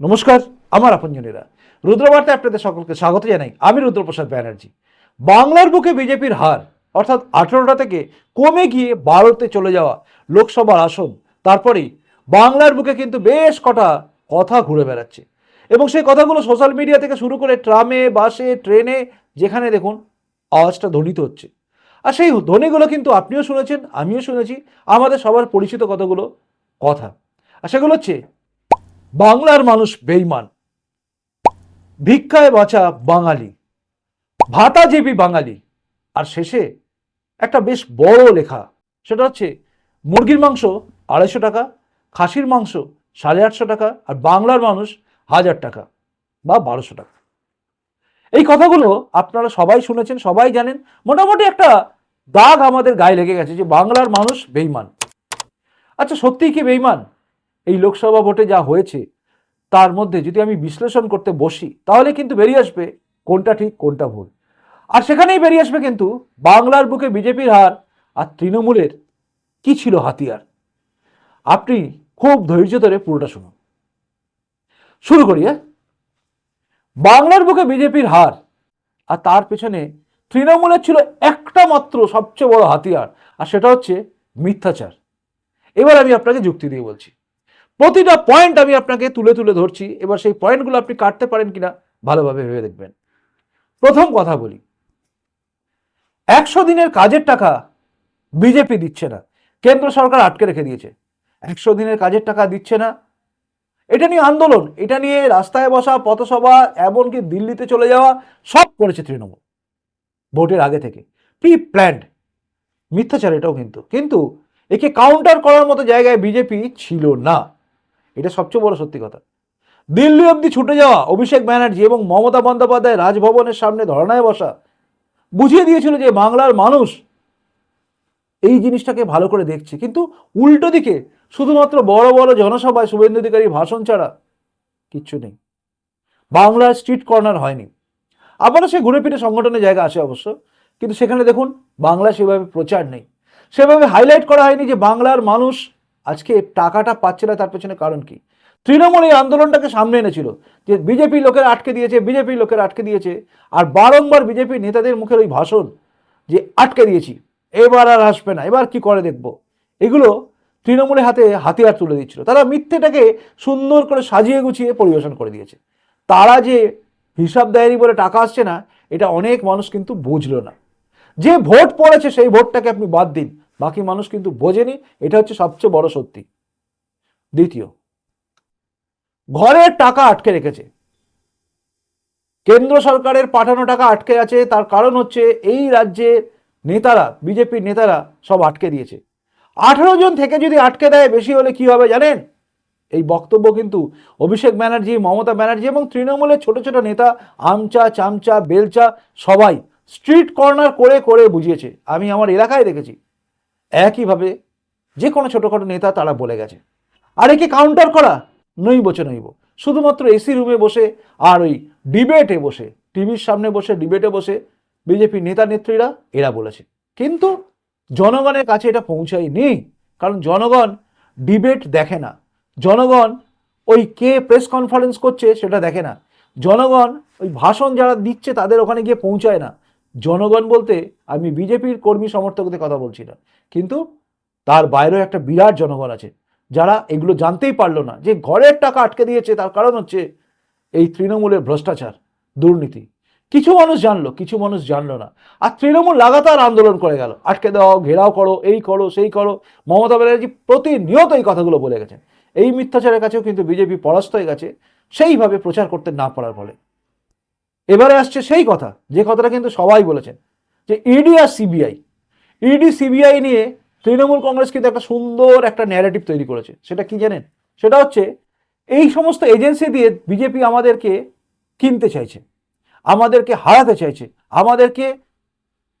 নমস্কার, আমার আপনজনেরা। রুদ্রবার্তায় আপনাদের সকলকে স্বাগত জানাই। আমি রুদ্রপ্রসাদ ব্যানার্জি। বাংলার বুকে বিজেপির হার, অর্থাৎ আঠেরোটা থেকে কমে গিয়ে বারোতে চলে যাওয়া লোকসভার আসন তারপরেই বাংলার বুকে কিন্তু বেশ কটা কথা ঘুরে বেড়াচ্ছে। এবং সেই কথাগুলো সোশ্যাল মিডিয়া থেকে শুরু করে ট্রামে, বাসে, ট্রেনে, যেখানে দেখুন, আওয়াজটা ধ্বনিত হচ্ছে। আর সেই ধ্বনিগুলো কিন্তু আপনিও শুনেছেন, আমিও শুনেছি, আমাদের সবার পরিচিত কতগুলো কথা। আর সেগুলো হচ্ছে বাংলার মানুষ বেইমান। ভিক্ষায় বাঁচা বাঙালি। ভাতাজীবী বাঙালি। আর শেষে একটা বেশ বড় লেখা। সেটা হচ্ছে, মুরগির মাংস আড়াইশো টাকা, খাসির মাংস সাড়ে আটশো টাকা, আর বাংলার মানুষ হাজার টাকা বা বারোশো টাকা। এই কথাগুলো আপনারা সবাই শুনেছেন, সবাই জানেন। মোটামুটি একটা দাগ আমাদের গায়ে লেগে গেছে যে বাংলার মানুষ বেইমান। আচ্ছা সত্যিই কি বেইমান? এই লোকসভা ভোটে যা হয়েছে, তার মধ্যে যদি আমি বিশ্লেষণ করতে বসি, তাহলে কিন্তু বেরিয়ে আসবে কোনটা ঠিক, কোনটা ভুল। আর সেখানেই বেরিয়ে আসবে কিন্তু বাংলার বুকে বিজেপির হার আর তৃণমূলের কি ছিল হাতিয়ার? আপনি খুব ধৈর্য ধরে পুরোটা শুনুন। শুরু করি হ্যাঁ? বাংলার বুকে বিজেপির হার আর তার পেছনে তৃণমূলের ছিল একটা মাত্র সবচেয়ে বড় হাতিয়ার, আর সেটা হচ্ছে মিথ্যাচার। এবার আমি আপনাকে যুক্তি দিয়ে বলছি। প্রতিটা পয়েন্ট আমি আপনাকে তুলে তুলে ধরছি। এবার সেই পয়েন্টগুলো আপনি কাটতে পারেন কিনা ভালোভাবে ভেবে দেখবেন। প্রথম কথা বলি। একশো দিনের কাজের টাকা বিজেপি দিচ্ছে না। কেন্দ্র সরকার আটকে রেখে দিয়েছে। একশো দিনের কাজের টাকা দিচ্ছে না। এটা নিয়ে আন্দোলন, এটা নিয়ে রাস্তায় বসা, পথসভা, এমনকি দিল্লিতে চলে যাওয়া, সব করেছে তৃণমূল। ভোটের আগে থেকে। প্রি প্ল্যান্ড মিথ্যাচার এটাও কিন্তু। কিন্তু একে কাউন্টার করার মতো জায়গায় বিজেপি ছিল না। এটা সবচেয়ে বড় সত্যি কথা। দিল্লি অবধি ছুটে যাওয়া অভিষেক ব্যানার্জি এবং মমতা বন্দ্যোপাধ্যায় রাজভবনের সামনে ধর্নায় বসা বুঝিয়ে দিয়েছিল যে বাংলার মানুষ এই জিনিসটাকে ভালো করে দেখছে। কিন্তু উল্টো দিকে শুধুমাত্র বড় বড় জনসভায় শুভেন্দু অধিকারী ভাষণ ছাড়া কিচ্ছু নেই। বাংলার স্ট্রিট কর্নার হয়নি। আবারও সে ঘুরে ফিরে সংগঠনের জায়গা আসে অবশ্য। কিন্তু সেখানে দেখুন বাংলা সেভাবে প্রচার নেই। সেভাবে হাইলাইট করা হয়নি যে বাংলার মানুষ আজকে টাকাটা পাচ্ছে না, তার পেছনে কারণ কি? তৃণমূল এই আন্দোলনটাকে সামনে এনেছিল যে বিজেপি লোকের আটকে দিয়েছে, বিজেপি লোকের আটকে দিয়েছে, আর বারংবার বিজেপি নেতাদের মুখের ওই ভাষণ যে আটকে দিয়েছি, এবার আর আসবে না, এবার কি করে দেখব? এগুলো তৃণমূলের হাতে হাতিয়ার তুলে দিচ্ছিল। তারা মিথ্যেটাকে সুন্দর করে সাজিয়ে গুছিয়ে পরিবেশন করে দিয়েছে। তারা যে হিসাব দেয়নি বলে টাকা আসছে না, এটা অনেক মানুষ কিন্তু বুঝলো না। যে ভোট পড়েছে সেই ভোটটাকে আপনি বাদ দিন। বাকি মানুষ কিন্তু বোঝেনি, এটা হচ্ছে সবচেয়ে বড় সত্যি। দ্বিতীয় ঘরের টাকা আটকে রেখেছে। কেন্দ্র সরকারের পাঠানো টাকা আটকে আছে, তার কারণ হচ্ছে এই রাজ্যের নেতারা, বিজেপির নেতারা সব আটকে দিয়েছে। আঠেরো জন থেকে যদি আটকে দেয়, বেশি হলে কি হবে জানেন? এই বক্তব্য কিন্তু অভিষেক ব্যানার্জি, মমতা ব্যানার্জি এবং তৃণমূলের ছোট ছোট নেতা আমচা, চামচা, বেলচা, সবাই স্ট্রিট কর্নার করে করে বুঝিয়েছে। আমি আমার এলাকায় দেখেছি। একইভাবে যে কোনো ছোটোখাটো নেতা তারা বলে গেছে। আর একে কাউন্টার করা, নইব চে নইব। শুধুমাত্র এসি রুমে বসে আর ওই ডিবেটে বসে টিভির সামনে বসে ডিবেটে বসে বিজেপি নেতা নেত্রীরা এরা বলেছে। কিন্তু জনগণের কাছে এটা পৌঁছায়নি কারণ জনগণ ডিবেট দেখে না। জনগণ ওই কে প্রেস কনফারেন্স করছে সেটা দেখে না। জনগণ ওই ভাষণ যারা দিচ্ছে তাদের ওখানে গিয়ে পৌঁছায় না। জনগণ বলতে আমি বিজেপির কর্মী সমর্থকদের কথা বলছি না। কিন্তু তার বাইরেও একটা বিরাট জনগণ আছে, যারা এগুলো জানতেই পারল না যে ঘরের টাকা আটকে দিয়েছে, তার কারণ হচ্ছে এই তৃণমূলের ভ্রষ্টাচার, দুর্নীতি। কিছু মানুষ জানলো, কিছু মানুষ জানলো না। আর তৃণমূল লাগাতার আন্দোলন করে গেল। আটকে দাও, ঘেরাও করো, এই করো, সেই করো। মমতা ব্যানার্জি প্রতিনিয়ত এই কথাগুলো বলে গেছেন। এই মিথ্যাচারের কাছেও কিন্তু বিজেপি পরাস্ত হয়ে গেছে। সেইভাবে প্রচার করতে না পারার ফলে। এবারে আসছে সেই কথা, যে কথাটা কিন্তু সবাই বলেছেন, যে ইডি আর সিবিআই ইডি সিবিআই নিয়ে তৃণমূল কংগ্রেস কিন্তু একটা সুন্দর একটা ন্যারেটিভ তৈরি করেছে। সেটা কি জানেন? সেটা হচ্ছে এই সমস্ত এজেন্সি দিয়ে বিজেপি আমাদেরকে কিনতে চাইছে, আমাদেরকে হারাতে চাইছে, আমাদেরকে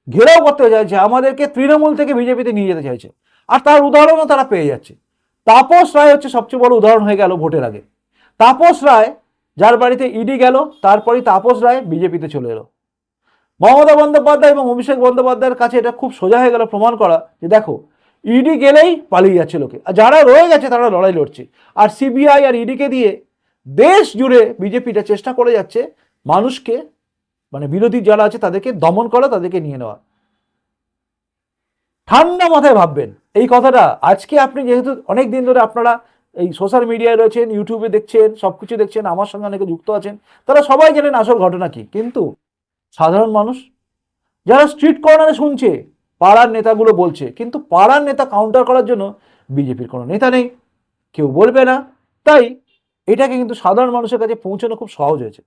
ঘেরাও করতে চাইছে, আমাদেরকে তৃণমূল থেকে বিজেপিতে নিয়ে যেতে চাইছে। আর তার উদাহরণও তারা পেয়ে যাচ্ছে। তাপস রায় হচ্ছে সবচেয়ে বড় উদাহরণ হয়ে গেল ভোটের আগে। তাপস রায় যার বাড়িতে ইডি গেল, তারপরই তাপস রায় বিজেপিতে চলে এলো। মমতা বন্দ্যোপাধ্যায় এবং অভিষেক বন্দ্যোপাধ্যায়ের কাছে এটা খুব সোজা হয়ে গেল প্রমাণ করা, যে দেখো ইডি গেলেই পালিয়ে যাচ্ছে লোকে, আর যারা রয়ে গেছে তারা লড়াই লড়ছে। আর সিবিআই আর ইডিকে দিয়ে দেশ জুড়ে বিজেপিটা চেষ্টা করে যাচ্ছে মানুষকে মানে বিরোধী যারা আছে তাদেরকে দমন করা, তাদেরকে নিয়ে নেওয়া। ঠান্ডা মাথায় ভাববেন, এই কথাটা আজকে আপনি যেহেতু অনেক দিন ধরে আপনারা এই সোশ্যাল মিডিয়ায় রয়েছেন ইউটিউবে দেখছেন সব কিছু দেখছেন, আমার সঙ্গে অনেকে যুক্ত আছেন, তারা সবাই জানেন আসল ঘটনা কি। কিন্তু সাধারণ মানুষ, যারা স্ট্রিট কর্নারে শুনছে, পাড়ার নেতাগুলো বলছে, কিন্তু পাড়ার নেতা কাউন্টার করার জন্য বিজেপির কোনো নেতা নেই, কেউ বলবে না। তাই এটাকে কিন্তু সাধারণ মানুষের কাছে পৌঁছানো খুব সহজ হয়েছে।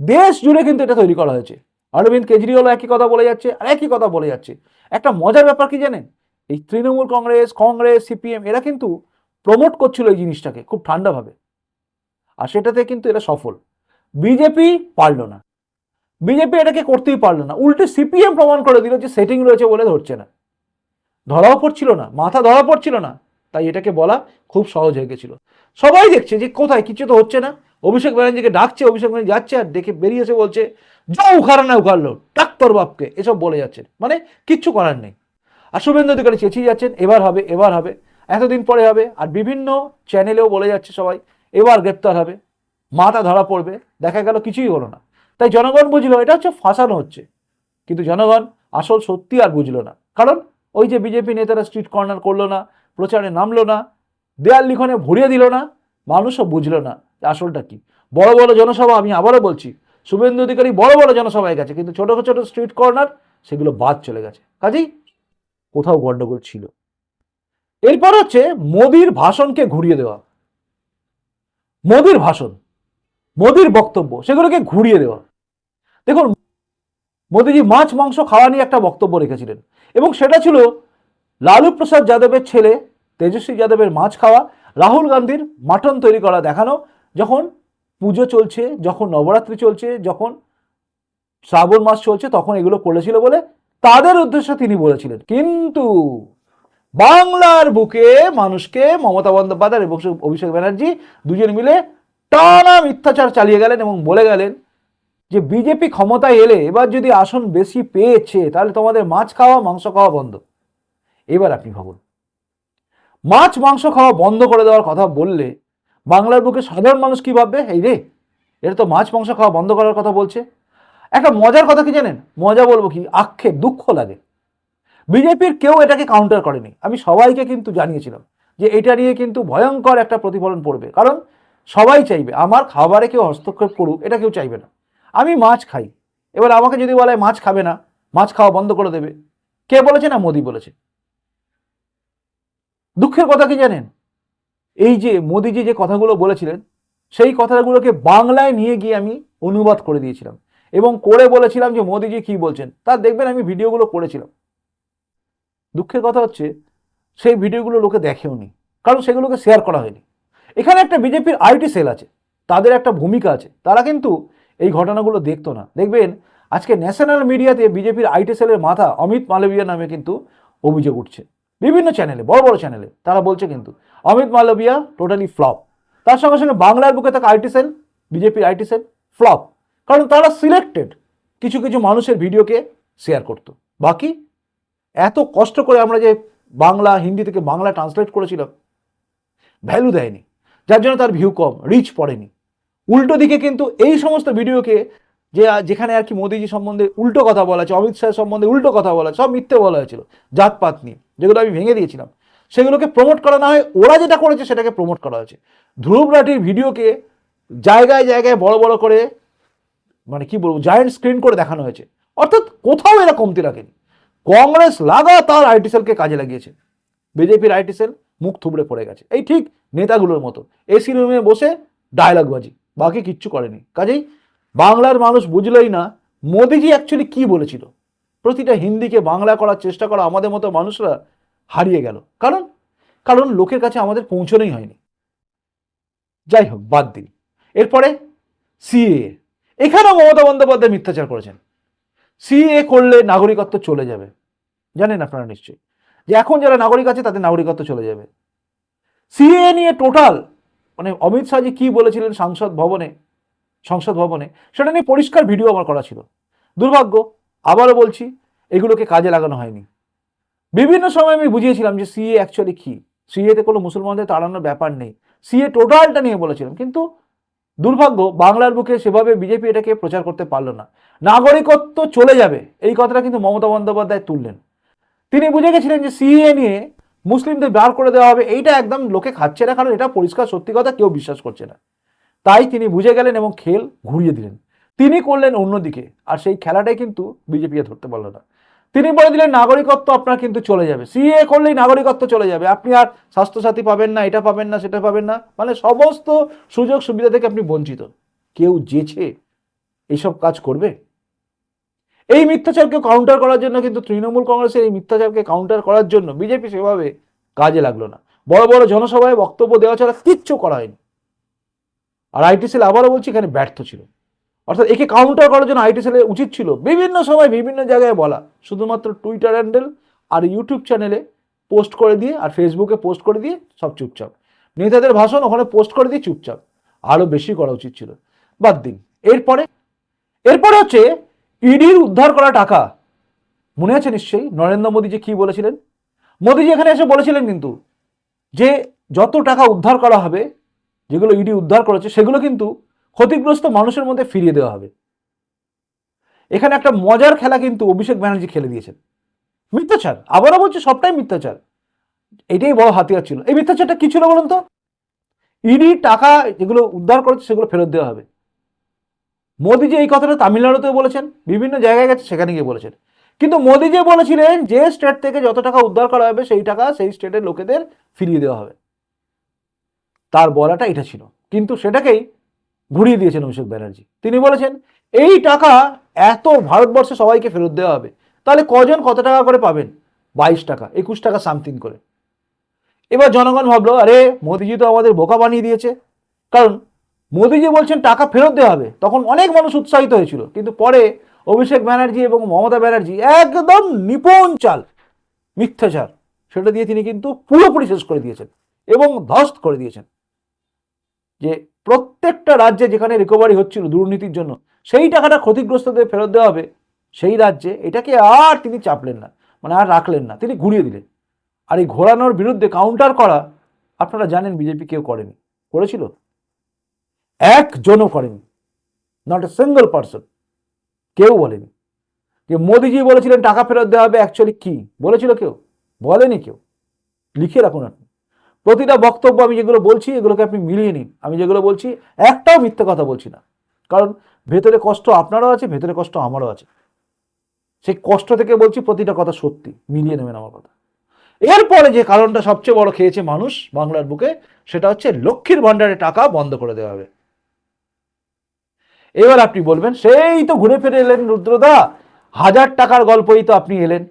দেশ জুড়ে কিন্তু এটা তৈরি করা হয়েছে। অরবিন্দ কেজরিওয়াল একই কথা বলে যাচ্ছে, আর একই কথা বলে যাচ্ছে। একটা মজার ব্যাপার কি জানেন? এই তৃণমূল কংগ্রেস কংগ্রেস, সিপিএম, এরা কিন্তু প্রমোট করছিল এই জিনিসটাকে খুব ঠান্ডাভাবে। আর সেটাতে কিন্তু এরা সফল। বিজেপি পারল না। বিজেপি এটাকে করতেই পারল না। উল্টে সিপিএম প্রমাণ করে দিল যে সেটিং রয়েছে বলে ধরছে না। ধরাও পড়ছিল না, মাথা ধরা পড়ছিল না, তাই এটাকে বলা খুব সহজ হয়ে গেছিল। সবাই দেখছে যে কোথায়, কিছু তো হচ্ছে না। অভিষেক ব্যানার্জিকে ডাকছে, অভিষেক ব্যানার্জি যাচ্ছে আর দেখে বেরিয়েছে বলছে, যা উখারা না উখারলো ডাক্তার বাপকে। এসব বলে যাচ্ছেন। মানে কিচ্ছু করার নেই। আর শুভেন্দু অধিকারী চেঁচিয়ে যাচ্ছেন, এবার হবে এবার হবে। এতদিন পরে হবে আর বিভিন্ন চ্যানেলেও বলে যাচ্ছে সবাই, এবার গ্রেপ্তার হবে। মাথা ধরা পড়বে, দেখা গেল কিছুই হলো না। তাই জনগণ বুঝলো, এটা হচ্ছে ফাঁসানো হচ্ছে। কিন্তু জনগণ আসল সত্যি আর বুঝলো না। কারণ ওই যে বিজেপি নেতারা স্ট্রিট কর্নার করল না, প্রচারে নামলো না, দেয়াল লিখনে ভরিয়ে দিল না, মানুষও বুঝলো না আসলটা কি। বড় বড় জনসভা, আমি আবারও বলছি, শুভেন্দু অধিকারী বড় বড় জনসভায় গেছে, কিন্তু ছোট ছোট স্ট্রিট কর্নার সেগুলো বাদ চলে গেছে। কাজেই কোথাও গণ্ডগোল ছিল। এরপর হচ্ছে মোদির ভাষণকে ঘুরিয়ে দেওয়া। মোদির ভাষণ, মোদির বক্তব্য, সেগুলোকে ঘুরিয়ে দেওয়া। দেখুন, মোদিজি মাছ, মাংস, খাওয়া নিয়ে একটা বক্তব্য রেখেছিলেন এবং সেটা ছিল লালু প্রসাদ যাদবের ছেলে, তেজস্বী যাদবের মাছ খাওয়া, রাহুল গান্ধীর মাটন তৈরি করা দেখানো, যখন পুজো চলছে, যখন নবরাত্রি চলছে, যখন শ্রাবণ মাস চলছে, তখন এগুলো করেছিল বলে তাদের উদ্দেশ্যে তিনি বলেছিলেন। কিন্তু বাংলার বুকে মানুষকে মমতা বন্দ্যোপাধ্যায় এবং অভিষেক ব্যানার্জি দুজন মিলে টানা মিথ্যাচার চালিয়ে গেলেন এবং বলে গেলেন যে বিজেপি ক্ষমতায় এলে এবার যদি আসন বেশি পেয়েছে, তাহলে তোমাদের মাছ খাওয়া, মাংস খাওয়া বন্ধ। এবার আপনি ভাবুন। মাছ, মাংস খাওয়া বন্ধ করে দেওয়ার কথা বললে বাংলার বুকে সাধারণ মানুষ কি ভাববে? এই রে এটা তো মাছ, মাংস খাওয়া বন্ধ করার কথা বলছে। একটা মজার কথা কি জানেন? মজা বলব কি? আক্ষেপ, দুঃখ লাগে। বিজেপির কেউ এটাকে কাউন্টার করেনি। আমি সবাইকে কিন্তু জানিয়েছিলাম যে এটা নিয়ে কিন্তু ভয়ঙ্কর একটা প্রতিফলন পড়বে। কারণ সবাই চাইবে, আমার খাবারে কেউ হস্তক্ষেপ করুক, এটা কেউ চাইবে না। আমি মাছ খাই, এবার আমাকে যদি বলে মাছ খাবে না, মাছ খাওয়া বন্ধ করে দেবে। কে বলেছে না মোদি বলেছে? দুঃখের কথা কি জানেন? এই যে মোদিজি যে কথাগুলো বলেছিলেন, সেই কথাগুলোকে বাংলায় নিয়ে গিয়ে আমি অনুবাদ করে দিয়েছিলাম। এবং করে বলেছিলাম যে মোদিজি কি বলছেন, তা দেখবেন আমি ভিডিওগুলো করেছিলাম। দুঃখের কথা হচ্ছে, সেই ভিডিওগুলো লোকে দেখেও নি, কারণ সেগুলোকে শেয়ার করা হয়নি। এখানে একটা বিজেপির আইটি সেল আছে, তাদের একটা ভূমিকা আছে, তারা কিন্তু এই ঘটনাগুলো দেখতো না। দেখবেন, আজকে ন্যাশনাল মিডিয়াতে বিজেপির আইটি সেলের মাথা অমিত মালবিয়া নামে কিন্তু অভিযোগ উঠছে। বিভিন্ন চ্যানেলে বড় বড় চ্যানেলে তারা বলছে কিন্তু, অমিত মালবিয়া টোটালি ফ্লপ তার সঙ্গে সঙ্গে বাংলার বুকে থাকা আইটি সেল বিজেপির আইটি সেল ফ্লপ কারণ তারা সিলেক্টেড কিছু কিছু মানুষের ভিডিওকে শেয়ার করতো। বাকি এত কষ্ট করে আমরা যে বাংলা, হিন্দি থেকে বাংলা ট্রান্সলেট করেছিলাম ভ্যালু দেয়নি। যার জন্য তার ভিউ কম রিচ পড়েনি। উল্টো দিকে কিন্তু এই সমস্ত ভিডিওকে যে, যেখানে আর কি মোদিজি সম্বন্ধে উল্টো কথা বলা আছে অমিত শাহ সম্বন্ধে উল্টো কথা বলা সব মিথ্যে বলা হয়েছিল, জাতপাত নিয়ে, যেগুলো আমি ভেঙে দিয়েছিলাম। সেগুলোকে প্রমোট করা না হয়, ওরা যেটা করেছে সেটাকে প্রমোট করা হয়েছে। ধ্রুব রাঠির ভিডিওকে জায়গায় জায়গায় বড় বড় করে মানে কি বলব জায়েন্ট স্ক্রিন করে দেখানো হয়েছে। অর্থাৎ কোথাও এরা কমতি রাখেনি। কংগ্রেস লাগাতার আইটি সেলকে কাজে লাগিয়েছে। বিজেপির আইটি সেল মুখ থুবড়ে পড়ে গেছে। এই ঠিক নেতাগুলোর মতো। এসি রুমে বসে ডায়লগবাজি বাকি কিচ্ছু করেনি। কাজেই বাংলার মানুষ বুঝলই না মোদিজি অ্যাকচুয়ালি কি বলেছিল। প্রতিটা হিন্দিকে বাংলা করার চেষ্টা করা আমাদের মতো মানুষরা হারিয়ে গেল। কারণ? কারণ লোকের কাছে আমাদের পৌঁছনোই হয়নি। যাই হোক, বাদ দিন এরপরে সিএ এখানেও মমতা বন্দ্যোপাধ্যায় মিথ্যাচার করেছেন। সিএ করলে নাগরিকত্ব চলে যাবে। জানেন আপনারা নিশ্চয়ই। যে এখন যারা নাগরিক আছে, তাদের নাগরিকত্ব চলে যাবে। সিএ নিয়ে টোটাল মানে অমিত শাহজি কী বলেছিলেন সাংসদ ভবনে, সংসদ ভবনে, সেটা নিয়ে পরিষ্কার ভিডিও আমার করা ছিল। দুর্ভাগ্য, আবারও বলছি, এগুলোকে কাজে লাগানো হয়নি। বিভিন্ন সময় আমি বুঝিয়েছিলাম যে সিএ অ্যাকচুয়ালি কি। সিএতে কোনো মুসলমানদের তাড়ানোর ব্যাপার নেই। সিএ টোটালটা নিয়ে বলেছিলাম। কিন্তু দুর্ভাগ্য, বাংলার বুকে সেভাবে বিজেপি এটাকে প্রচার করতে পারল না। নাগরিকত্ব চলে যাবে, এই কথাটা কিন্তু মমতা বন্দ্যোপাধ্যায় তুললেন। তিনি বুঝে গেছিলেন যে সিএ নিয়ে মুসলিমদের বার করে দেওয়া হবে, এইটা একদম লোকে খাচ্ছে না, কারণ এটা পরিষ্কার সত্যি কথা, কেউ বিশ্বাস করছে না। তাই তিনি বুঝে গেলেন এবং খেল ঘুরিয়ে দিলেন। তিনি করলেন অন্যদিকে, আর সেই খেলাটাই কিন্তু বিজেপিকে ধরতে পারল না। তিনি বলে দিলেন, নাগরিকত্ব আপনার কিন্তু চলে যাবে। সিএ করলেই নাগরিকত্ব চলে যাবে। আপনি আর স্বাস্থ্যসাথী পাবেন না, এটা পাবেন না, সেটা পাবেন না। মানে সমস্ত সুযোগ সুবিধা থেকে আপনি বঞ্চিত। কেউ যেছে এইসব কাজ করবে? এই মিথ্যাচারকে কাউন্টার করার জন্য কিন্তু তৃণমূল কংগ্রেসের এই মিথ্যাচারকে কাউন্টার করার জন্য বিজেপি সেভাবে কাজে লাগল না। বড় বড় জনসভায় বক্তব্য দেওয়া ছাড়া কিচ্ছু করা হয়নি। আর আইটি সেল আবারও বলছি, এখানে ব্যর্থ ছিল। অর্থাৎ একে কাউন্টার করার জন্য আইটি সেলের উচিত ছিল। বিভিন্ন সময় বিভিন্ন জায়গায় বলা। শুধুমাত্র টুইটার হ্যান্ডেল আর ইউটিউব চ্যানেলে পোস্ট করে দিয়ে আর ফেসবুকে পোস্ট করে দিয়ে সব চুপচাপ। নেতাদের ভাষণ ওখানে পোস্ট করে দিয়ে চুপচাপ। আরও বেশি করা উচিত ছিল। বাদ দিন। এরপরে এরপরে হচ্ছে ইডির উদ্ধার করা টাকা। মনে আছে নিশ্চয়ই? নরেন্দ্র মোদী যে কি বলেছিলেন? মোদীজি এখানে এসে বলেছিলেন কিন্তু যে যত টাকা উদ্ধার করা হবে, যেগুলো ইডি উদ্ধার করেছে, সেগুলো কিন্তু ক্ষতিগ্রস্ত মানুষের মধ্যে ফিরিয়ে দেওয়া হবে। এখানে একটা মজার খেলা কিন্তু অভিষেক ব্যানার্জি খেলে দিয়েছেন। মিথ্যাচার। আবারও বলছি, সবটাই মিথ্যাচার। এটাই বড় হাতিয়ার ছিল। এই মিথ্যাচারটা কি ছিল বলুন তো? ইডি টাকা যেগুলো উদ্ধার করেছে, সেগুলো ফেরত দেওয়া হবে। মোদিজি এই কথাটা তামিলনাড়ুতেও বলেছেন, বিভিন্ন জায়গায় গেছে, সেখানে গিয়ে বলেছেন। কিন্তু মোদিজি বলেছিলেন যে স্টেট থেকে যত টাকা উদ্ধার করা হবে, সেই টাকা সেই স্টেটের লোকেদের ফিরিয়ে দেওয়া হবে। তার বলাটা এটা ছিল। কিন্তু সেটাকেই ঘুরিয়ে দিয়েছেন অভিষেক ব্যানার্জি। তিনি বলেছেন, এই টাকা এত ভারতবর্ষে সবাইকে ফেরত দেওয়া হবে, তাহলে কজন কত টাকা করে পাবেন? বাইশ টাকা, একুশ টাকা সামথিং করে। এবার জনগণ ভাবলো, আরে, মোদিজি তো আমাদের বোকা বানিয়ে দিয়েছে। কারণ মোদিজি বলছেন, টাকা ফেরত দেওয়া হবে। তখন অনেক মানুষ উৎসাহিত হয়েছিল, কিন্তু পরে অভিষেক ব্যানার্জি এবং মমতা ব্যানার্জি একদম নিপুণ চাল, মিথ্যাচার, সেটা দিয়ে তিনি কিন্তু পুরোপুরি শেষ করে দিয়েছেন এবং ধস্ত করে দিয়েছেন। যে প্রত্যেকটা রাজ্যে যেখানে রিকভারি হচ্ছিল দুর্নীতির জন্য, সেই টাকাটা ক্ষতিগ্রস্তদের ফেরত দেওয়া হবে। সেই রাজ্যে এটাকে আর তিনি চাপলেন না মানে আর রাখলেন না, তিনি ঘুরিয়ে দিলেন। আর এই ঘোরানোর বিরুদ্ধে কাউন্টার করা আপনারা জানেন বিজেপি কেউ করেনি। করেছিল? একজনও করেনি। নট এ সিঙ্গল পার্সন কেউ বলেনি। যে মোদিজি বলেছিলেন টাকা ফেরত দেওয়া হবে অ্যাকচুয়ালি কি? বলেছিল কেউ? বলেনি কেউ। লিখে রাখুন আপনি। প্রতিটা বক্তব্য আমি যেগুলো বলছি, এগুলোকে আপনি মিলিয়ে নিন। আমি যেগুলো বলছি, একটাও মিথ্যে কথা বলছি না। কারণ ভেতরে কষ্ট আপনারও আছে, ভেতরে কষ্ট আমারও আছে। সেই কষ্ট থেকে বলছি প্রতিটা কথা সত্যি। মিলিয়ে নেবেন আমার কথা। এরপরে যে কারণটা সবচেয়ে বড় খেয়েছে মানুষ বাংলার বুকে, সেটা হচ্ছে লক্ষ্মীর ভাণ্ডারে টাকা বন্ধ করে দেওয়া হবে। এবার আপনি বলবেন, সেই তো ঘুরে ফিরে এলেন রুদ্রদা। হাজার টাকার গল্পই তো আপনি এলেন।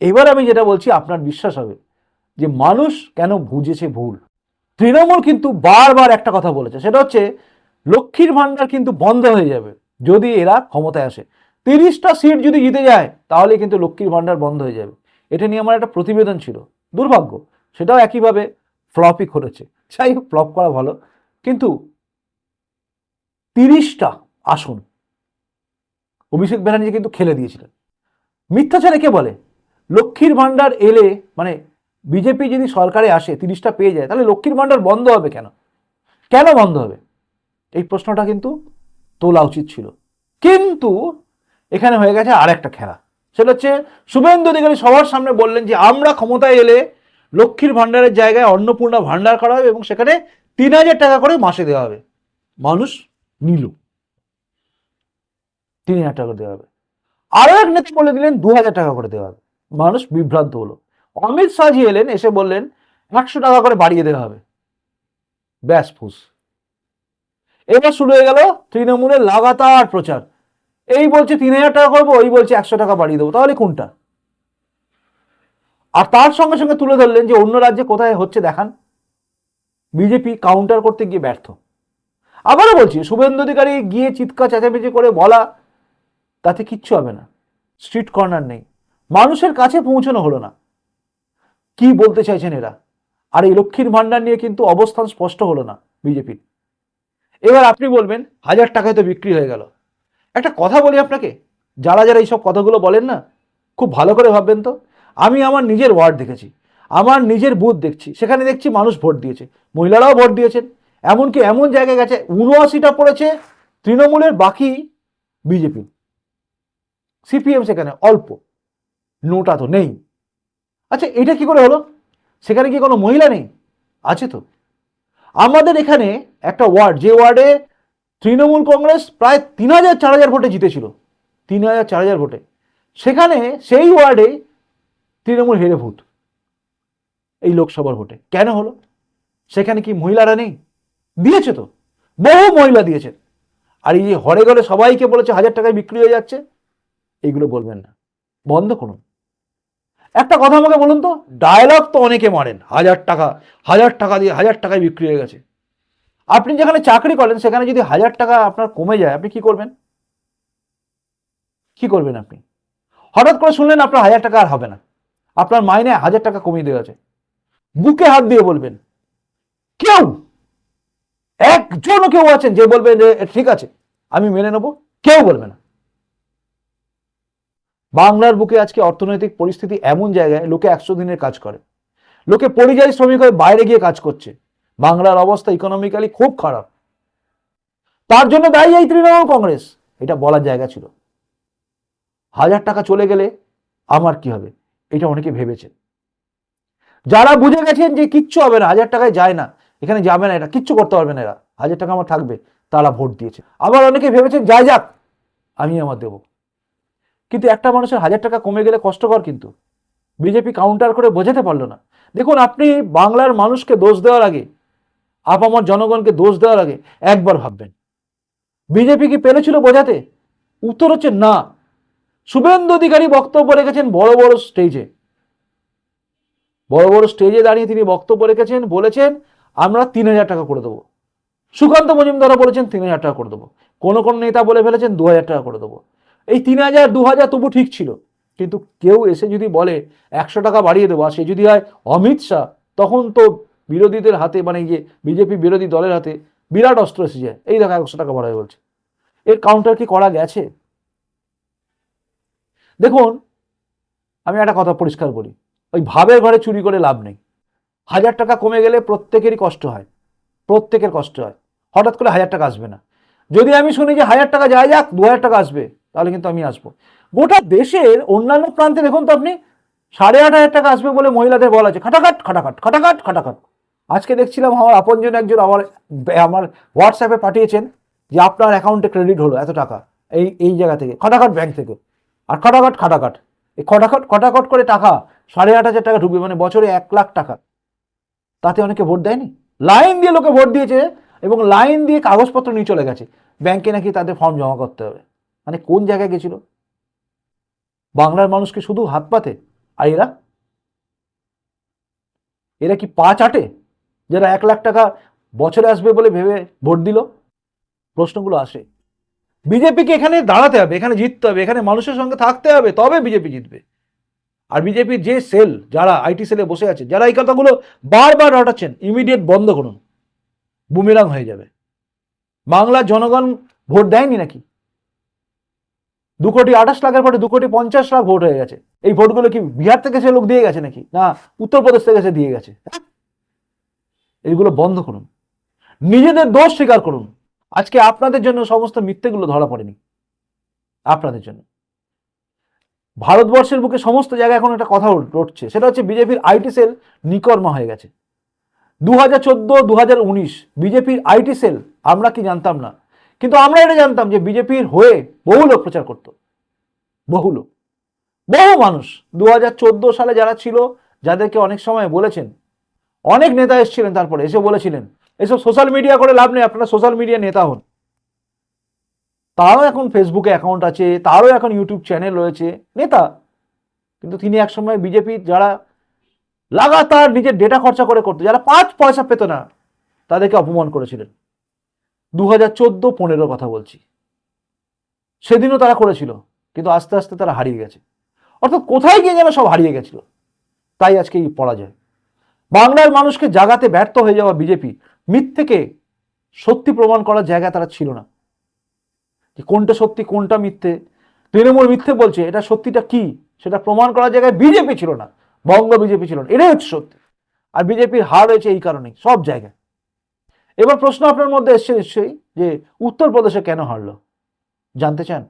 এবার আমি যেটা বলছি, আপনার বিশ্বাস হবে। যে মানুষ কেন বুঝেছে ভুল? তৃণমূল কিন্তু বারবার একটা কথা বলেছে, সেটা হচ্ছে লক্ষ্মীর ভাণ্ডার কিন্তু বন্ধ হয়ে যাবে যদি এরা ক্ষমতায় আসে। তিরিশটা সিট যদি জিতে যায়, তাহলে কিন্তু লক্ষ্মীর ভাণ্ডার বন্ধ হয়ে যাবে। এটা নিয়ে আমার একটা প্রতিবেদন ছিল, দুর্ভাগ্য। সেটাও একইভাবে ফ্লপই করেছে। যাই হোক ফ্লপ করা ভালো। কিন্তু তিরিশটা আসন অভিষেক ব্যানার্জি কিন্তু খেলে দিয়েছিলেন। মিথ্যাচারে কে বলে? লক্ষ্মীর ভাণ্ডার এলে মানে বিজেপি যদি সরকারে আসে, তিরিশটা পেয়ে যায়, তাহলে লক্ষ্মীর ভাণ্ডার বন্ধ হবে কেন? কেন বন্ধ হবে? এই প্রশ্নটা কিন্তু তোলা উচিত ছিল। কিন্তু এখানে হয়ে গেছে আর একটা খেলা। সেটা হচ্ছে শুভেন্দু অধিকারী সবার সামনে বললেন যে, আমরা ক্ষমতায় এলে লক্ষ্মীর ভাণ্ডারের জায়গায় অন্নপূর্ণা ভাণ্ডার করা হবে এবং সেখানে তিন হাজার টাকা করে মাসে দেওয়া হবে। মানুষ নিল। তিন হাজার টাকা দেওয়া হবে। আরও এক নেতা বলে দিলেন, দু হাজার টাকা করে দেওয়া হবে। মানুষ বিভ্রান্ত হলো। অমিত শাহজি এলেন, এসে বললেন, একশো টাকা করে বাড়িয়ে দেওয়া হবে। ব্যাস ফুস। এবার শুরু হয়ে গেল তৃণমূলের লাগাতার প্রচার। এই বলছে তিন হাজার টাকা করব, ওই বলছে একশো টাকা বাড়িয়ে দেবো, তাহলে কোনটা? আর তার সঙ্গে সঙ্গে তুলে ধরলেন যে অন্য রাজ্যে কোথায় হচ্ছে দেখান। বিজেপি কাউন্টার করতে গিয়ে ব্যর্থ। আবারও বলছি, শুভেন্দু অধিকারী গিয়ে চিৎকার, চেঁচামেচি করে বলা, তাতে কিচ্ছু হবে না। স্ট্রিট কর্নার নেই। মানুষের কাছে পৌঁছানো হলো না। কি বলতে চাইছেন এরা? আর এই লক্ষ্মীর ভাণ্ডার নিয়ে কিন্তু অবস্থান স্পষ্ট হলো না বিজেপির। এবার আপনি বলবেন, হাজার টাকায় তো বিক্রি হয়ে গেল। একটা কথা বলি আপনাকে, যারা যারা এইসব কথাগুলো বলেন না, খুব ভালো করে ভাববেন তো। আমি আমার নিজের ওয়ার্ড দেখেছি, আমার নিজের বুথ দেখছি, সেখানে দেখছি মানুষ ভোট দিয়েছে, মহিলারাও ভোট দিয়েছেন। এমনকি এমন জায়গায় গেছে, উনআশিটা পড়েছে, তৃণমূলের বাকি বিজেপি। সিপিএম সেখানে অল্প, নোটা তো নেই। আচ্ছা এটা কি করে হলো? সেখানে কি কোনো মহিলা নেই? আছে তো। আমাদের এখানে একটা ওয়ার্ড, যে ওয়ার্ডে তৃণমূল কংগ্রেস প্রায় তিন হাজার, চার হাজার ভোটে জিতেছিল। তিন হাজার, চার হাজার ভোটে। সেখানে সেই ওয়ার্ডে তৃণমূল হেরে ভোট এই লোকসভার ভোটে। কেন হলো? সেখানে কি মহিলারা নেই? দিয়েছে তো। বহু মহিলা দিয়েছে আর এই যে হরে গলে সবাইকে বলেছে হাজার টাকায় বিক্রি হয়ে যাচ্ছে, এইগুলো বলবেন না। বন্ধ করুন। একটা কথা আমাকে বলুন তো ডায়লগ তো অনেকে মারেন, হাজার টাকা হাজার টাকা দিয়ে, হাজার টাকায় বিক্রি হয়ে গেছে। আপনি যেখানে চাকরি করেন, সেখানে যদি হাজার টাকা আপনার কমে যায়, আপনি কি করবেন? কি করবেন আপনি? হঠাৎ করে শুনলেন আপনার হাজার টাকা আর হবে না। আপনার মাইনে হাজার টাকা কমিয়ে দেওয়া আছে। বুকে হাত দিয়ে বলবেন, কেউ, একজনও কেউ আছেন যে বলবেন যে ঠিক আছে, আমি মেনে নেব। কেউ বলবে না। বাংলার বুকে আজকে অর্থনৈতিক পরিস্থিতি এমন জায়গায় লোকে একশো দিনের কাজ করে। লোকে পরিযায়ী শ্রমিক হয়ে বাইরে গিয়ে কাজ করছে। বাংলার অবস্থা ইকোনমিক্যালি খুব খারাপ। তার জন্য দায়ী এই তৃণমূল কংগ্রেস। এটা বলার জায়গা ছিল। হাজার টাকা চলে গেলে আমার কি হবে? এটা অনেকে ভেবেছে যারা বুঝে গেছেন যে কিচ্ছু হবে না, হাজার টাকায় যায় না, এখানে যাবে না এটা কিচ্ছু করতে পারবে না এরা। হাজার টাকা আমার থাকবে, তারা ভোট দিয়েছে। আবার অনেকে ভেবেছেন, যাই যাক আমি আমার দেবো। কিন্তু একটা মানুষের হাজার টাকা কমে গেলে কষ্টকর কিন্তু। বিজেপি কাউন্টার করে বোঝাতে পারল না। দেখুন, আপনি বাংলার মানুষকে দোষ দেওয়ার আগে, আপামর জনগণকে দোষ দেওয়ার আগে একবার ভাববেন। বিজেপি কি পেরেছিল বোঝাতে? উত্তর হচ্ছে না। শুভেন্দু অধিকারী বক্তব্য রেখেছেন বড় বড় স্টেজে বড় বড় স্টেজে দাঁড়িয়ে তিনি বক্তব্য রেখেছেন, বলেছেন, আমরা তিন হাজার টাকা করে দেবো। সুকান্ত মজুমদারও বলেছেন, তিন হাজার টাকা করে দেবো। কোনো কোনো নেতা বলে ফেলেছেন, দু হাজার টাকা করে দেবো। এই তিন হাজার, দু হাজার তবু ঠিক ছিল। কিন্তু কেউ এসে যদি বলে, একশো টাকা বাড়িয়ে দেবো, আর সে যদি হয় অমিত শাহ, তখন তো বিরোধীদের হাতে মানে যে বিজেপি বিরোধী দলের হাতে বিরাট অস্ত্র এসে যায়। এই দেখো একশো টাকা বাড়ায় বলছে। এর কাউন্টার কি করা গেছে? দেখুন, আমি একটা কথা পরিষ্কার বলি। ওই ভাবের ঘরে চুরি করে লাভ নেই। হাজার টাকা কমে গেলে প্রত্যেকেরই কষ্ট হয়। প্রত্যেকের কষ্ট হয়। হঠাৎ করে হাজার টাকা আসবে না। যদি আমি শুনি যে হাজার টাকা যায় যাক, দু হাজার টাকা আসবে তাহলে কিন্তু আমি আসব। গোটা দেশের অন্যান্য প্রান্তে দেখুন তো আপনি, সাড়ে আট হাজার টাকা আসবে বলে মহিলাদের বলা আছে খাটাখাট খাটাখাট খাটাখাট খাটাখাট। আজকে দেখছিলাম আমার আপনজন একজন আমার আমার হোয়াটসঅ্যাপে পাঠিয়েছেন যে আপনার অ্যাকাউন্টে ক্রেডিট হলো এত টাকা, এই এই জায়গা থেকে, খটাখট ব্যাংক থেকে। আর খটাখট, খাটাখাট, এই খটাখট খটাখট করে টাকা, সাড়ে আট হাজার টাকা ঢুকবে মানে বছরে এক লাখ টাকা। তাতে অনেকে ভোট দেয়নি? লাইন দিয়ে লোকে ভোট দিয়েছে এবং লাইন দিয়ে কাগজপত্র নিয়ে চলে গেছে। ব্যাংকে নাকি তাদের ফর্ম জমা করতে হবে। মানে কোন জায়গায় গেছিল? বাংলার মানুষকে শুধু হাত পাতে? আর এরা? এরা কি পা চাটে? যারা এক লাখ টাকা বছরে আসবে বলে ভেবে ভোট দিল? প্রশ্নগুলো আসে। বিজেপিকে এখানে দাঁড়াতে হবে, এখানে জিততে হবে, এখানে মানুষের সঙ্গে থাকতে হবে, তবে বিজেপি জিতবে। আর বিজেপির যে সেল, যারা আইটি সেলে বসে আছে, যারা এই কথাগুলো বারবার হটাচ্ছেন ইমিডিয়েট বন্ধ করুন। বুমেরাং হয়ে যাবে। বাংলার জনগণ ভোট দেয়নি নাকি? দু কোটি আঠাশ লাখের পরে দু কোটি পঞ্চাশ লাখ ভোট হয়ে গেছে। এই ভোটগুলো কি বিহার থেকে সে লোক দিয়ে গেছে নাকি? না, উত্তরপ্রদেশ থেকে সে দিয়ে গেছে। এইগুলো বন্ধ করুন। নিজেদের দোষ স্বীকার করুন। আজকে আপনাদের জন্য সমস্ত মিথ্যেগুলো ধরা পড়েনি। আপনাদের জন্য। ভারতবর্ষের বুকে সমস্ত জায়গায় এখন একটা কথা উঠছে। সেটা হচ্ছে বিজেপির আইটি সেল নিকর্মা হয়ে গেছে। দু হাজার চোদ্দ দু হাজার উনিশ, বিজেপির আইটি সেল আমরা কি জানতাম না? কিন্তু আমরা এটা জানতাম যে বিজেপির হয়ে বহু লোক প্রচার করত। বহু লোক। বহু মানুষ। দু হাজার চোদ্দ সালে যারা ছিল, যাদেরকে অনেক সময় বলেছেন, অনেক নেতা এসেছিলেন তারপরে, এসে বলেছিলেন, এসব সোশ্যাল মিডিয়া করে লাভ নেই, আপনারা সোশ্যাল মিডিয়া নেতা হন। তারও এখন ফেসবুকে অ্যাকাউন্ট আছে, তারও এখন ইউটিউব চ্যানেল রয়েছে, নেতা। কিন্তু তিনি একসময় বিজেপির যারা লাগাতার নিজের ডেটা খরচা করে করতো, যারা পাঁচ পয়সা পেত না, তাদেরকে অপমান করেছিলেন। দু হাজার চোদ্দ পনেরোর কথা বলছি। সেদিনও তারা করেছিল, কিন্তু আস্তে আস্তে তারা হারিয়ে গেছে। অর্থাৎ কোথায় গিয়ে যেন সব হারিয়ে গেছিল, তাই আজকে এই পরাজয়। বাংলার মানুষকে জাগাতে ব্যর্থ হয়ে যাওয়া বিজেপি, মিথ্যেকে সত্যি প্রমাণ করার জায়গা তারা ছিল না। যে কোনটা সত্যি, কোনটা মিথ্যে, তৃণমূল মিথ্যে বলছে, এটা সত্যিটা কি, সেটা প্রমাণ করার জায়গায় বিজেপি ছিল না, বঙ্গ বিজেপি ছিল না, এটাই হচ্ছে সত্যি। আর বিজেপির হার হয়েছে এই কারণেই, সব জায়গায়। এবার প্রশ্ন আপনার মধ্যে এসছে নিশ্চয়ই যে উত্তরপ্রদেশে কেন হারলো? জানতে চান?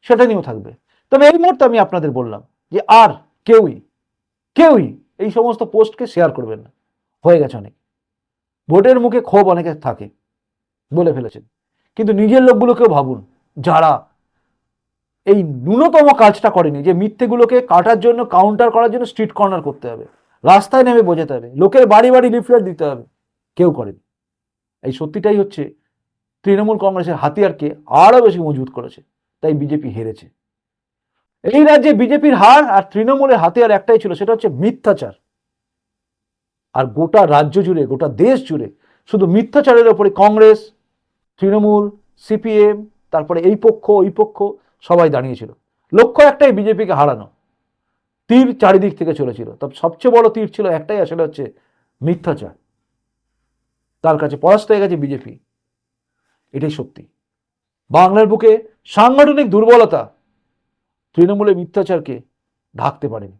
সেটা নিয়েও থাকবে। তবে এই মুহূর্তে আমি আপনাদের বললাম যে আর কেউই কেউই এই সমস্ত পোস্টকে শেয়ার করবেন না। হয়ে গেছে অনেক। ভোটের মুখে ক্ষোভ অনেকে থাকে, বলে ফেলেছেন। কিন্তু নিজের লোকগুলোকেও ভাবুন, যারা এই ন্যূনতম কাজটা করেনি, যে মিথ্যেগুলোকে কাটার জন্য কাউন্টার করার জন্য স্ট্রিট কর্নার করতে হবে। রাস্তায় নেমে বোঝাতে হবে। লোকের বাড়ি বাড়ি লিফলেট দিতে হবে। কেউ করেনি। এই সত্যিটাই হচ্ছে, তৃণমূল কংগ্রেসের হাতিয়ারকে আরও বেশি মজবুত করেছে, তাই বিজেপি হেরেছে। এই রাজ্যে বিজেপির হার আর তৃণমূলের হাতিয়ার একটাই ছিল, সেটা হচ্ছে মিথ্যাচার। আর গোটা রাজ্য জুড়ে, গোটা দেশ জুড়ে শুধু মিথ্যাচারের ওপরে কংগ্রেস, তৃণমূল, সিপিএম, তারপরে এই পক্ষ, ওই পক্ষ সবাই দাঁড়িয়েছিল। লক্ষ্য একটাই, বিজেপিকে হারানো। তীর চারিদিক থেকে চলেছিল। তবে সবচেয়ে বড় তীর ছিল একটাই আসলে হচ্ছে মিথ্যাচার। তার কাছে পরাস্ত হয়ে গেছে বিজেপি। এটাই সত্যি। বাংলার বুকে সাংগঠনিক দুর্বলতা তৃণমূলের মিথ্যাচারকে ঢাকতে পারেনি।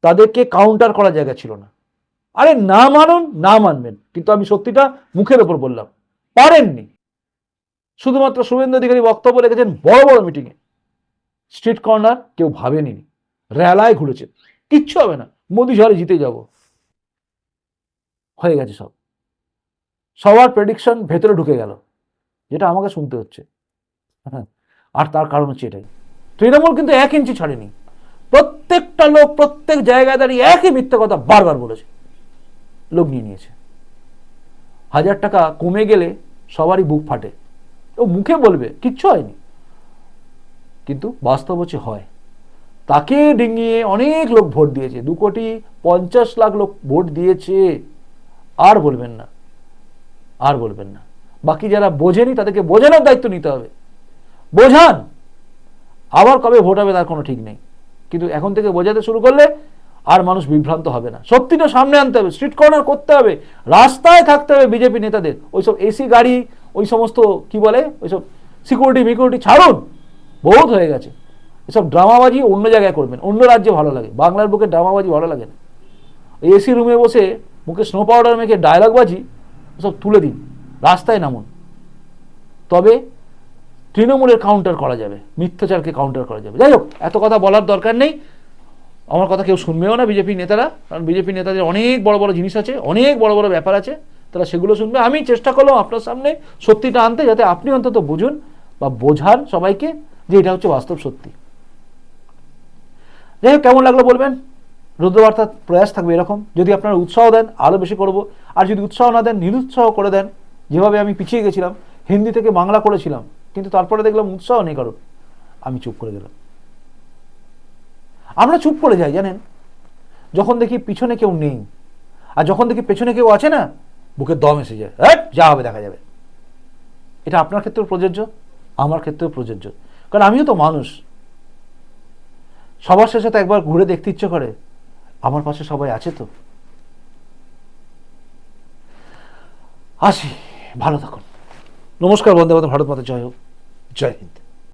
তাদেরকে কাউন্টার করা জায়গা ছিল না। আরে না মানুন, না মানবেন। কিন্তু আমি সত্যিটা মুখের ওপর বললাম। পারেননি। শুধুমাত্র শুভেন্দু অধিকারী বক্তব্য রেখেছেন বড় বড় মিটিংয়ে স্ট্রিট কর্নার কেউ ভাবেনি। রেলায় ঘুরেছে। কিচ্ছু হবে না। মোদি ঝড়ে জিতে যাব। হয়ে গেছে সব। সবার প্রেডিকশন ভেতরে ঢুকে গেল, যেটা আমাকে শুনতে হচ্ছে। হ্যাঁ আর তার কারণ হচ্ছে এটাই। তৃণমূল কিন্তু এক ইঞ্চি ছাড়েনি। প্রত্যেকটা লোক, প্রত্যেক জায়গায় দাঁড়িয়ে একই মিথ্যে কথা বারবার বলেছে। লোক নিয়ে নিয়েছে। হাজার টাকা কমে গেলে সবারই বুক ফাটে। ও মুখে বলবে, কিচ্ছু হয়নি। কিন্তু বাস্তব হচ্ছে হয়। তাকে ডিঙিয়ে অনেক লোক ভোট দিয়েছে। দু কোটি পঞ্চাশ লাখ লোক ভোট দিয়েছে। আর বলবেন না। আর বলবেন না। বাকি যারা বোঝেনি, তাদেরকে বোঝানোর দায়িত্ব নিতে হবে। বোঝান। আবার কবে ভোট হবে তার কোনো ঠিক নেই। কিন্তু এখন থেকে বোঝাতে শুরু করলে আর মানুষ বিভ্রান্ত হবে না। সত্যিটা সামনে আনতে হবে স্ট্রিট কর্নার করতে হবে, রাস্তায় থাকতে হবে বিজেপি নেতাদের। ওইসব এসি গাড়ি, ওই সমস্ত কি বলে, ওইসব সিকিউরিটি মিকিউরিটি ছাড়ুন। বহুত হয়ে গেছে। এসব ড্রামাবাজি অন্য জায়গায় করবেন, অন্য রাজ্যে ভালো লাগে। বাংলার বুকে ড্রামাবাজি ভালো লাগে না। এসি রুমে বসে মুখে স্নো পাউডার মেখে ডায়লগবাজি সব তুলে দিন। রাস্তায় নামুন। তবে তৃণমূলের কাউন্টার করা যাবে। মিথ্যাচারকে কাউন্টার করা যাবে। যাই হোক, এত কথা বলার দরকার নেই। আমার কথা কেউ শুনবেও না বিজেপি নেতারা। কারণ বিজেপি নেতাদের অনেক বড় বড় জিনিস আছে, অনেক বড় বড় ব্যাপার আছে। তারা সেগুলো শুনবে। আমি চেষ্টা করলাম আপনার সামনে সত্যিটা আনতে, যাতে আপনি অন্তত বুঝুন বা বোঝান সবাইকে যে এটা হচ্ছে বাস্তব সত্যি। যাই হোক, কেমন লাগল বলবেন? রুদ্রবার্তার প্রয়াস থাকবে এরকম। যদি আপনারা উৎসাহ দেন, আরও বেশি করব। আর যদি উৎসাহ না দেন, নিরুৎসাহ করে দেন, যেভাবে আমি পিছিয়ে গেছিলাম, হিন্দি থেকে বাংলা করেছিলাম, কিন্তু তারপরে দেখলাম উৎসাহ নেই কারণ আমি চুপ করে গেলাম। আমরা চুপ করে যাই, জানেন? যখন দেখি পিছনে কেউ নেই, আর যখন দেখি পেছনে কেউ আছে না বুকে দম এসে যায় হ্যাঁ যা হবে, দেখা যাবে। এটা আপনার ক্ষেত্রেও প্রযোজ্য, আমার ক্ষেত্রেও প্রযোজ্য। কারণ আমিও তো মানুষ। সবার শেষে তো একবার ঘুরে দেখতে ইচ্ছে করে আমার পাশে সবাই আছে তো? আসি, ভালো থাকুন। নমস্কার বন্ধু ভারত মাতা, জয় হোক। জয় হিন্দ।